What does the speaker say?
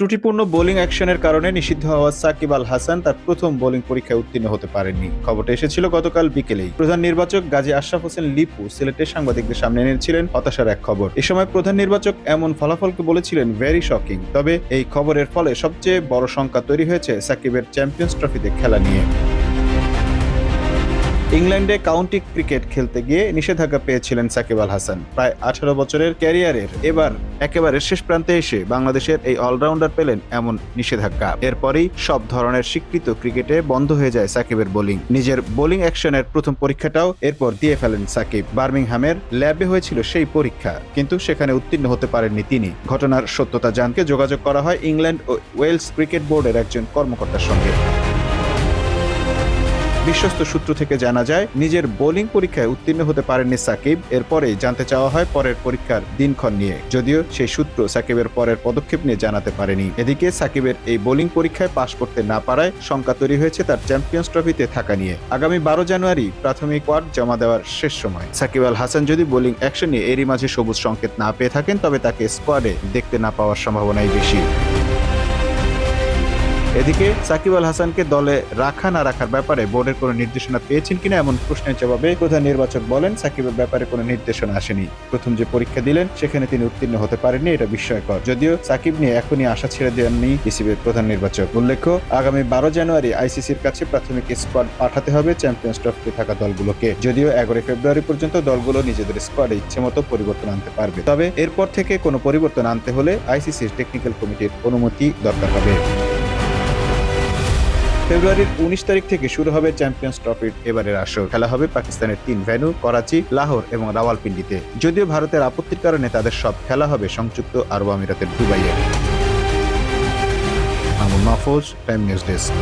ত্রুটিপূর্ণ বোলিং অ্যাকশনের কারণে নিষিদ্ধ হওয়া সাকিব আল হাসান তার প্রথম বোলিং পরীক্ষায় উত্তীর্ণ হতে পারেননি। খবরটা এসেছিল গতকাল বিকেলেই। প্রধান নির্বাচক গাজী আশরাফ হোসেন লিপু সিলেটে সাংবাদিকদের সামনে এনেছিলেন হতাশার এক খবর। এ সময় প্রধান নির্বাচক এমন ফলাফলকে বলেছিলেন ভেরি শকিং তবে এই খবরের ফলে সবচেয়ে বড় শঙ্কা তৈরি হয়েছে সাকিবের চ্যাম্পিয়ন্স ট্রফিতে খেলা নিয়ে। ইংল্যান্ডে কাউন্টি ক্রিকেট খেলতে গিয়ে নিষেধাজ্ঞা পেয়েছিলেন সাকিব আল হাসান। প্রায় আঠারো বছরের ক্যারিয়ারের। এবার একেবারে শেষ প্রান্তে এসে বাংলাদেশের এই অলরাউন্ডার পেলেন এমন নিষেধাজ্ঞা। এরপরেই সব ধরনের স্বীকৃত ক্রিকেটে বন্ধ হয়ে যায় সাকিবের বোলিং। নিজের বোলিং অ্যাকশনের প্রথম পরীক্ষাটাও এরপর দিয়ে ফেলেন সাকিব। বার্মিংহামের ল্যাবে হয়েছিল সেই পরীক্ষা, কিন্তু সেখানে উত্তীর্ণ হতে পারেননি তিনি। ঘটনার সত্যতা জানতে যোগাযোগ করা হয় ইংল্যান্ড ও ওয়েলস ক্রিকেট বোর্ডের একজন কর্মকর্তার সঙ্গে। বিশ্বস্ত সূত্র থেকে জানা যায়, নিজের বোলিং পরীক্ষায় উত্তীর্ণ হতে পারেননি সাকিব। এরপরেই জানতে চাওয়া হয় পরের পরীক্ষার দিনক্ষণ নিয়ে। যদিও সেই সূত্র সাকিবের পরের পদক্ষেপ নিয়ে জানাতে পারেনি। এদিকে সাকিবের এই বোলিং পরীক্ষায় পাশ করতে না পারায় শঙ্কা তৈরি হয়েছে তার চ্যাম্পিয়ন্স ট্রফিতে থাকা নিয়ে। আগামী বারো জানুয়ারি প্রাথমিক ওয়ার্ড জমা দেওয়ার শেষ সময়। সাকিব আল হাসান যদি বোলিং অ্যাকশন নিয়ে এরই মাঝে সবুজ সংকেত না পেয়ে থাকেন, তবে তাকে স্কোয়াডে দেখতে না পাওয়ার সম্ভাবনাই বেশি। এদিকে সাকিব আল হাসানকে দলে রাখা না রাখার ব্যাপারে বোর্ডের কোনো নির্দেশনা পেয়েছেন কিনা এমন প্রশ্নের জবাবে প্রধান নির্বাচক বলেন, সাকিবের ব্যাপারে কোনো নির্দেশনা আসেনি। প্রথম যে পরীক্ষা দিলেন, সেখানে তিনি উত্তীর্ণ হতে পারেননি, এটা বিস্ময়কর। যদিও সাকিব নিয়ে এখনই আশা ছেড়ে দেননি বিসিবির প্রধান নির্বাচক। উল্লেখ্য, আগামী বারো জানুয়ারি আইসিসির কাছে প্রাথমিক স্কোয়াড পাঠাতে হবে চ্যাম্পিয়ন্স ট্রফিতে থাকা দলগুলোকে। যদিও এগারোই ফেব্রুয়ারি পর্যন্ত দলগুলো নিজেদের স্কোয়াডে ইচ্ছে মতো পরিবর্তন আনতে পারবে। তবে এরপর থেকে কোনো পরিবর্তন আনতে হলে আইসিসির টেকনিক্যাল কমিটির অনুমতি দরকার হবে। ফেব্রুয়ারির উনিশ তারিখ থেকে শুরু হবে চ্যাম্পিয়ন্স ট্রফির এবারের আসর। খেলা হবে পাকিস্তানের তিন ভেন্যু করাচি, লাহোর এবং রাওয়ালপিন্ডিতে। যদিও ভারতের আপত্তির কারণে তাদের সব খেলা হবে সংযুক্ত আরব আমিরাতের দুবাইয়ে। Mahfuz time news desk